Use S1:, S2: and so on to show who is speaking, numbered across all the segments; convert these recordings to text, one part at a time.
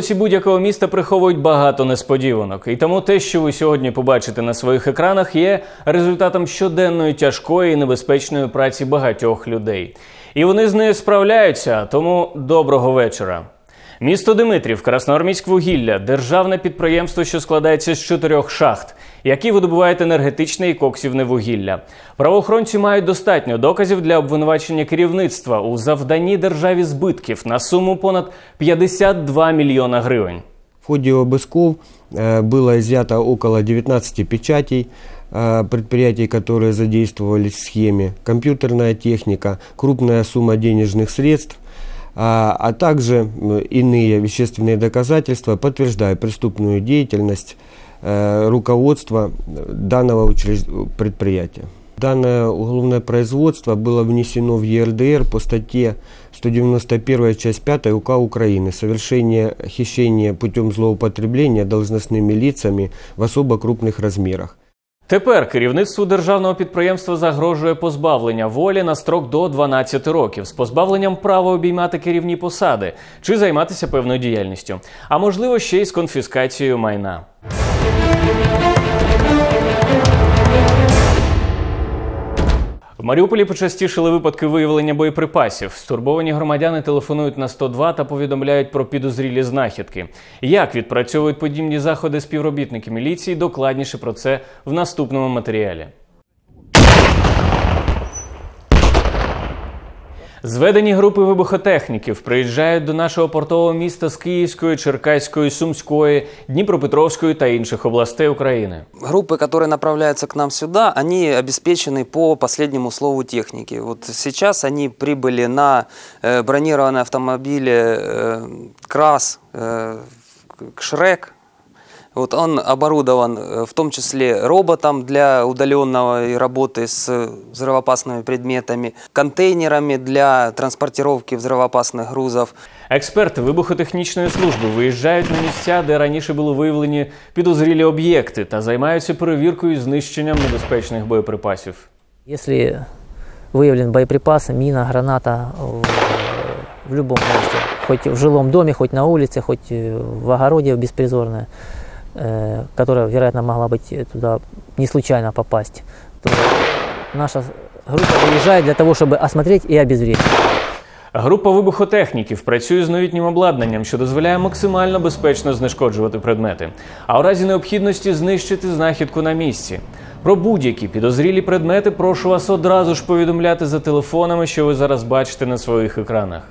S1: Вулиці будь-якого міста приховують багато несподіванок, і тому те, що ви сьогодні побачите на своїх екранах, є результатом щоденної тяжкої і небезпечної праці багатьох людей. І вони з нею справляються. Тому доброго вечора. Місто Димитрів, Красноармійськ вугілля, державне підприємство, що складається з чотирьох шахт, які видобувають енергетичне і коксівне вугілля. Правоохоронці мають достатньо доказів для обвинувачення керівництва у завданні державі збитків на суму понад 52 мільйона гривень.
S2: В ходе обысков э, было изъято около 19 печатей э, предприятий, которые задействовались в схеме, компьютерная техника, крупная сумма денежных средств, а, а также м, иные вещественные доказательства, подтверждая преступную деятельность э, руководства данного учреж- предприятия. Данное уголовное производство было внесено в ЕРДР по статье 191 часть 5 УК Украины «Совершение хищения путем злоупотребления должностными лицами в особо крупных размерах».
S1: Тепер керівництву державного підприємства загрожує позбавлення волі на строк до 12 років з позбавленням права обіймати керівні посади чи займатися певною діяльністю, а можливо ще й з конфіскацією майна. В Маріуполі почастішили випадки виявлення боєприпасів. Стурбовані громадяни телефонують на 102 та повідомляють про підозрілі знахідки. Як відпрацьовують подібні заходи співробітники міліції? Докладніше про це в наступному матеріалі. Зведені групи вибухотехніків приїжджають до нашого портового міста з Київської, Черкаської, Сумської, Дніпропетровської та інших областей України.
S3: Группы, которые направляются к нам сюда, они обеспечены по последнему слову техники. Вот сейчас они прибыли на э, бронированные автомобили э, КРАС, э, Шрек. Вот он оборудован э, в том числе роботом для удаленной работы с взрывоопасными предметами, контейнерами для транспортировки взрывоопасных грузов.
S1: Експерти вибухотехнічної служби виїжджають на місця, де раніше були виявлені підозрілі об'єкти, та займаються перевіркою і знищенням небезпечних боєприпасів.
S4: Если выявлен боеприпас, мина, граната в, в любом месте, хоть в жилом доме, хоть на улице, хоть э, в огороде беспризорная, э, которая, вероятно, могла быть э, туда не случайно попасть, то наша группа выезжает для того, чтобы осмотреть и обезвредить.
S1: Група вибухотехніків працює з новітнім обладнанням, що дозволяє максимально безпечно знешкоджувати предмети, а у разі необхідності знищити знахідку на місці. Про будь-які підозрілі предмети прошу вас одразу ж повідомляти за телефонами, що ви зараз бачите на своїх екранах.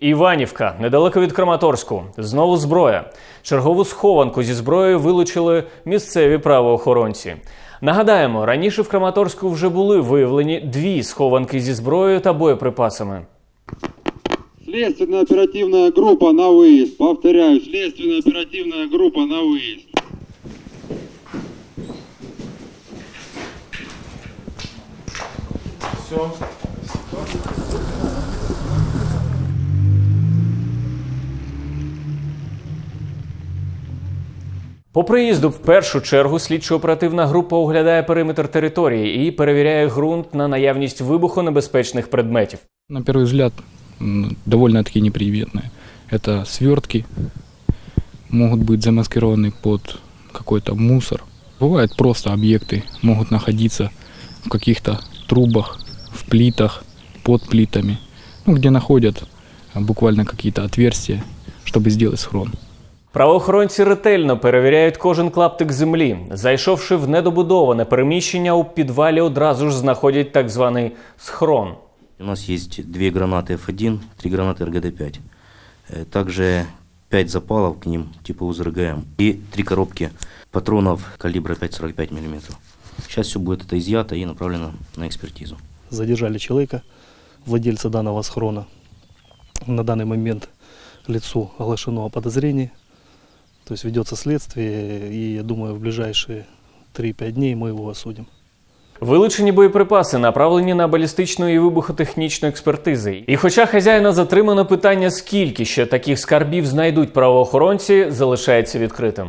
S1: Іванівка, недалеко від Краматорську. Знову зброя. Чергову схованку зі зброєю вилучили місцеві правоохоронці. Нагадаємо, раніше в Краматорську вже були виявлені дві схованки зі зброєю та боєприпасами.
S5: Следственно-оперативная группа на выезд. Повторяю, следственно-оперативная группа на выезд.
S1: По приїзду в першу чергу слідчо-оперативна група оглядає периметр території і перевіряє ґрунт на наявність вибухонебезпечних предметів.
S6: На первый взгляд м, довольно-таки неприветные. Это свертки, могут быть замаскированы под какой-то мусор. Бывают просто объекты, могут находиться в каких-то трубах, в плитах, под плитами, ну, где находят а, буквально какие-то отверстия, чтобы сделать схрон.
S1: Правоохоронці ретельно перевіряють кожен клаптик землі. Зайшовши в недобудоване переміщення, у підвалі одразу ж знаходять так званий схрон.
S7: У нас есть две гранаты F1, три гранаты РГД-5. Э, Также пять запалов к ним типа УЗРГМ и три коробки патронов калибра 5,45 мм. Сейчас все будет это изъято и направлено на экспертизу.
S8: задержали человека, владельца данного схрона. На данный момент лицу оглашено о подозрении. то есть ведется следствие, и я думаю, в ближайшие 3-5 дней мы его осудим.
S1: Вилучені боєприпаси направлені на балістичну і вибухотехнічну експертизи. І хоча хазяїна затримано питання, скільки ще таких скарбів знайдуть правоохоронці, залишається відкритим.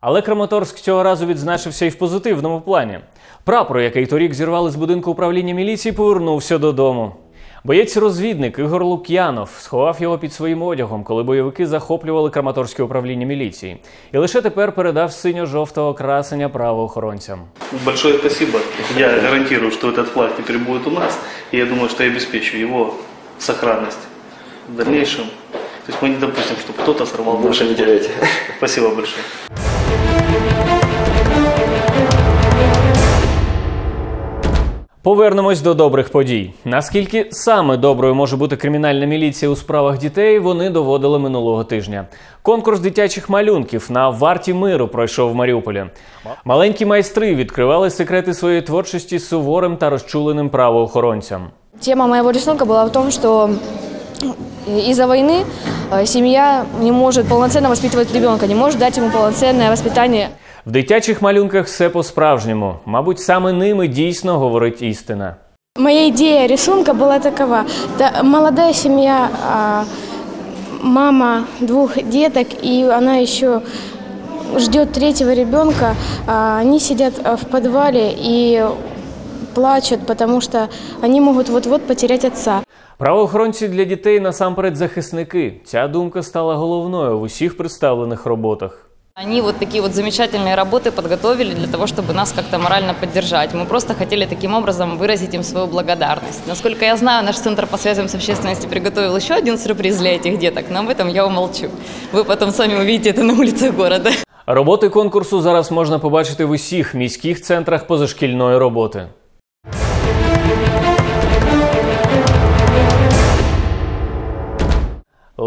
S1: Але Краматорськ цього разу відзначився і в позитивному плані. Прапор, який торік зірвали з будинку управління міліції, повернувся додому. Боєць-розвідник Ігор Лук'янов сховав його під своїм одягом, коли бойовики захоплювали Краматорське управління міліції, і лише тепер передав синьо-жовтого красення правоохоронцям.
S9: Большое спасибо. Я гарантирую, что этот флаг теперь будет у нас. И я думаю, что я обеспечу его сохранность в дальнейшем. То есть мы не допустим, чтобы кто-то сорвал Больше не теряйте. Спасибо большое.
S1: Повернемось до добрих подій. Наскільки саме доброю може бути кримінальна міліція у справах дітей, вони доводили минулого тижня. Конкурс дитячих малюнків на варті миру пройшов в Маріуполі. Маленькі майстри відкривали секрети своєї творчості суворим та розчуленим правоохоронцям.
S10: Тема моєго рисунка була в тому, что из-за войны э, семья не может полноценно воспитывать ребенка, не может дать ему полноценное воспитание.
S1: В дитячих малюнках все по-справжньому. Мабуть, саме ними дійсно говорить істина.
S10: Моя идея рисунка была такова. Да, молодая семья, а, мама двух деток, и она еще ждет третьего ребенка. А, Они сидят а, в подвале и плачут, потому что они могут вот-вот потерять отца.
S1: Правоохоронці для дітей насамперед захисники. Ця думка стала головною в усіх представлених роботах.
S11: Они вот такие вот замечательные работы подготовили для того, чтобы нас как-то морально поддержать. Мы просто хотели таким образом выразить им свою благодарность. Насколько я знаю, наш Центр по связям с общественностью приготовил еще один сюрприз для этих деток, но об этом я умолчу. Вы потом сами увидите это на улицах города.
S1: Роботи конкурсу зараз можна побачити в усіх міських центрах позашкільної роботи.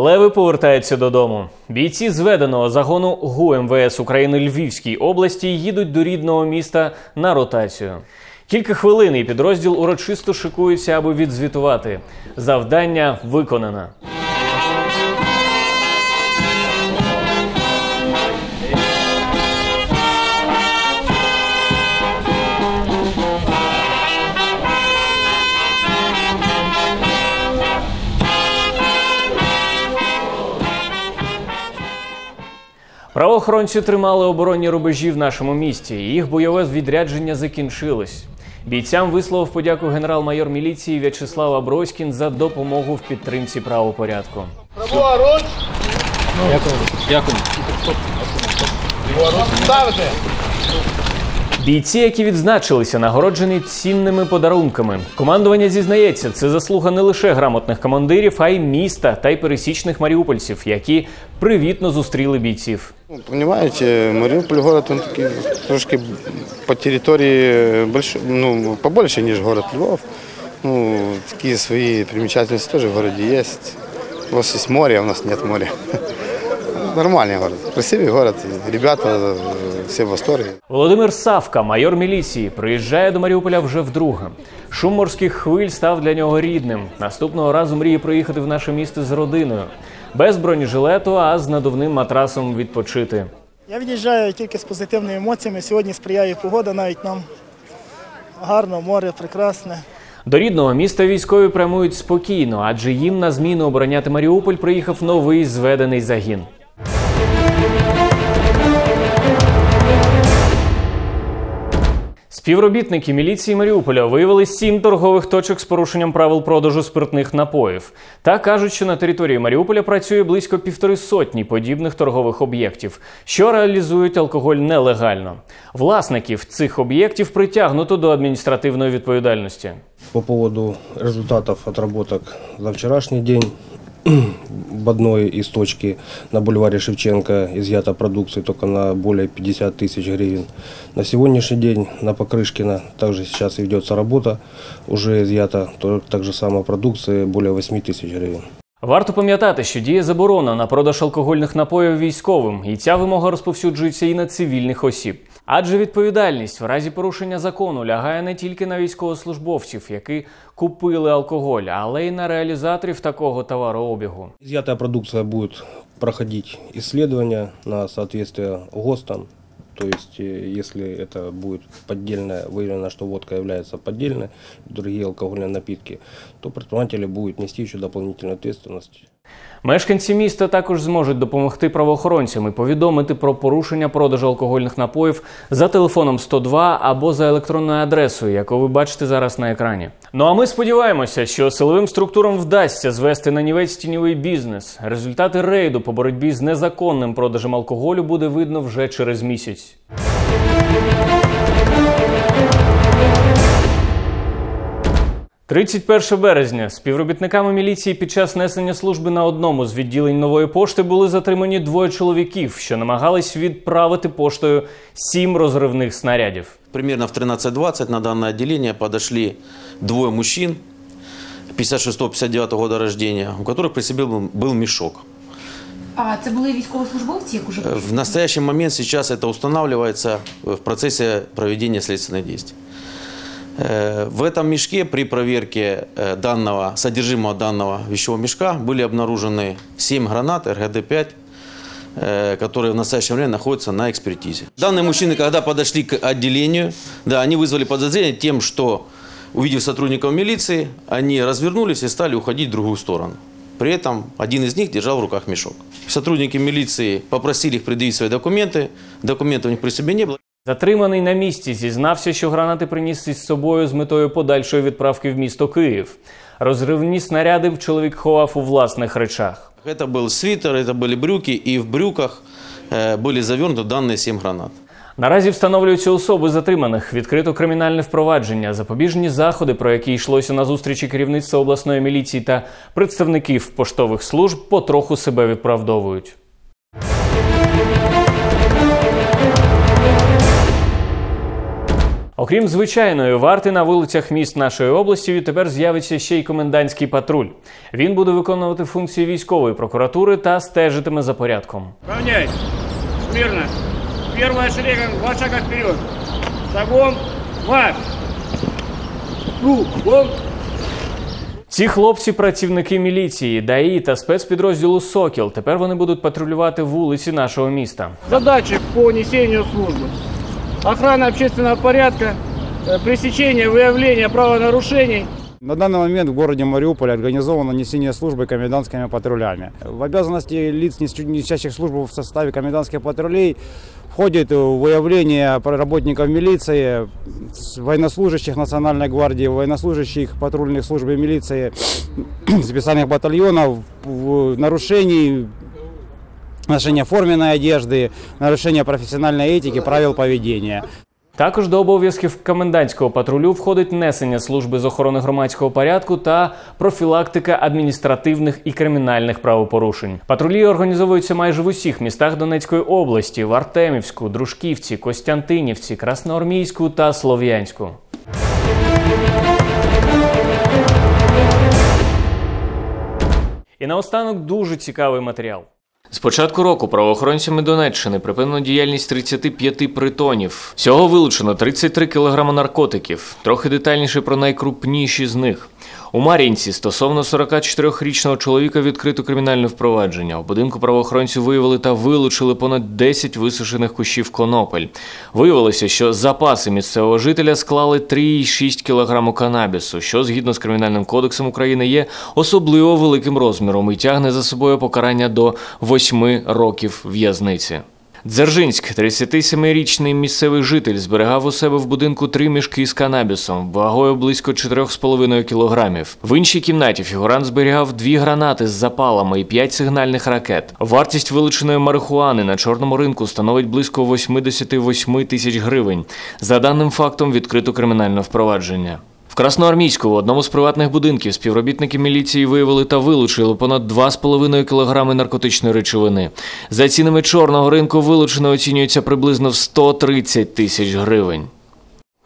S1: Леви повертаються додому. Бійці зведеного загону ГУ МВС України Львівській області їдуть до рідного міста на ротацію. Кілька хвилин і підрозділ урочисто шикується, аби відзвітувати. Завдання виконано. Правоохоронці тримали оборонні рубежі в нашому місті. і Їх бойове відрядження закінчилось. Бійцям висловив подяку генерал-майор міліції В'ячеслав Аброськін за допомогу в підтримці правопорядку. Бійці, які відзначилися, нагороджені цінними подарунками. Командування зізнається, це заслуга не лише грамотних командирів, а й міста та й пересічних маріупольців, які привітно зустріли бійців.
S12: Ну, Понимаете, Мариуполь город, он такий трошки по территории больше, ну, побольше, ніж город Львов. Ну, такие свои примечательности тоже в городе есть. У вас есть море, а у нас нет моря. Нормальный город, красивый город, и ребята э, все в восторге.
S1: Володимир Савка, майор міліції, приїжджає до Маріуполя вже вдруге. Шум морських хвиль став для нього рідним. Наступного разу мріє приїхати в наше місто з родиною. Без бронежилету, а з надувним матрасом відпочити.
S13: Я від'їжджаю тільки з позитивними емоціями. Сьогодні сприяє погода, навіть нам гарно, море прекрасне.
S1: До рідного міста військові прямують спокійно, адже їм на зміну обороняти Маріуполь приїхав новий зведений загін. Співробітники міліції Маріуполя виявили сім торгових точок з порушенням правил продажу спиртних напоїв. Та кажуть, що на території Маріуполя працює близько півтори сотні подібних торгових об'єктів, що реалізують алкоголь нелегально. Власників цих об'єктів притягнуто до адміністративної відповідальності.
S2: По поводу результатов отработок за вчерашний день в одной из точки на бульваре Шевченко изъята продукции только на более 50 тысяч гривен. На сегодняшний день на Покрышкина также сейчас ведется работа, уже изъята то- так же самая продукция более 8 тысяч гривен.
S1: Варто пам'ятати, що діє заборона на продаж алкогольних напоїв військовим, і ця вимога розповсюджується і на цивільних осіб. Адже відповідальність в разі порушення закону лягає не тільки на військовослужбовців, які купили алкоголь, але й на реалізаторів такого товарообігу.
S2: Изъятая продукция будет проходить исследования на соответствие ГОСТам. То есть, э, если это будет поддельная, выявлено, что водка является поддельной, другие алкогольные напитки, то предприниматели будут нести еще дополнительную ответственность.
S1: Мешканці міста також зможуть допомогти правоохоронцям і повідомити про порушення продажу алкогольних напоїв за телефоном 102 або за електронною адресою, яку ви бачите зараз на екрані. Ну а ми сподіваємося, що силовим структурам вдасться звести на нівець тіньовий бізнес. Результати рейду по боротьбі з незаконним продажем алкоголю буде видно вже через місяць. 31 березня співробітниками міліції під час несення служби на одному з відділень нової пошти були затримані двоє чоловіків, що намагались відправити поштою сім розривних снарядів.
S14: Примерно в 13.20 на данное отделение подошли двое мужчин 56-59 года рождения, у которых при себе был, был мешок.
S15: А це були військовослужбовці, як уже
S14: В настоящий момент сейчас это устанавливается в процессе проведения следственных действий. Э, В этом мешке при проверке э, данного, содержимого данного вещевого мешка были обнаружены 7 гранат РГД-5, э, которые в настоящее время находятся на экспертизе. Данные мужчины, когда подошли к отделению, да, они вызвали подозрение тем, что, увидев сотрудников милиции, они развернулись и стали уходить в другую сторону. При этом один из них держал в руках мешок. Сотрудники милиции попросили их предъявить свои документы. Документов у них при себе не было.
S1: Затриманий на місці зізнався, що гранати приніс із собою з метою подальшої відправки в місто Київ. Розривні снаряди чоловік ховав у власних речах.
S14: Это был свитер, это были брюки, и в брюках э, были завернуты данные 7 гранат.
S1: Наразі встановлюються особи затриманих, відкрито кримінальне впровадження, запобіжні заходи, про які йшлося на зустрічі керівництва обласної міліції та представників поштових служб, потроху себе відправдовують. Окрім звичайної варти на вулицях міст нашої області, відтепер з'явиться ще й комендантський патруль. Він буде виконувати функції військової прокуратури та стежитиме за порядком.
S16: Равняйсь. Смирно. Первая шеренга, два шага вперед. Шагом. Марш. Ну, вон.
S1: Ці хлопці працівники міліції, ДАІ та спецпідрозділу Сокіл. Тепер вони будуть патрулювати вулиці нашого міста.
S16: Задачи по несению службы. Охрана общественного порядка, э, пресечение, выявление правонарушений.
S17: На данный момент в городе Мариуполь организовано несение службы комендантскими патрулями. В обязанности лиц, несу- несущих службу в составе комендантских патрулей, входит выявление работников милиции, военнослужащих Национальной гвардии, военнослужащих патрульных служб милиции, специальных батальонов, нарушений ношения форменной одежды, нарушения профессиональной этики, правил поведения.
S1: Також до обов'язків комендантського патрулю входить несення служби з охорони громадського порядку та профілактика адміністративних і кримінальних правопорушень. Патрулі організовуються майже в усіх містах Донецької області: в Артемівську, Дружківці, Костянтинівці, Красноармійську та Слов'янську. І наостанок дуже цікавий матеріал. З початку року правоохоронцями Донеччини припинено діяльність 35 притонів. Всього вилучено 33 кг наркотиків. Трохи детальніше про найкрупніші з них. У Мар'їнці стосовно 44-річного чоловіка відкрито кримінальне впровадження. У будинку правоохоронців виявили та вилучили понад 10 висушених кущів конопель. Виявилося, що запаси місцевого жителя склали 3,6 кг канабісу, що згідно з кримінальним кодексом України є особливо великим розміром і тягне за собою покарання до 8 років в'язниці. Дзержинськ, 37-річний місцевий житель, зберігав у себе в будинку три мішки з канабісом, вагою близько 4,5 кілограмів. В іншій кімнаті фігурант зберігав дві гранати з запалами і п'ять сигнальних ракет. Вартість вилученої марихуани на чорному ринку становить близько 88 тисяч гривень. За даним фактом відкрито кримінальне впровадження. В Красноармійську в одному з приватних будинків співробітники міліції виявили та вилучили понад 2,5 кілограми наркотичної речовини. За цінами чорного ринку вилучено оцінюється приблизно в 130 тисяч гривень.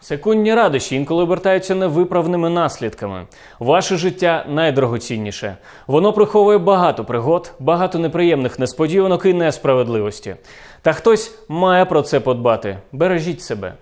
S1: Секундні радощі інколи обертаються невиправними наслідками. Ваше життя найдорогоцінніше. Воно приховує багато пригод, багато неприємних несподіванок і несправедливості. Та хтось має про це подбати. Бережіть себе.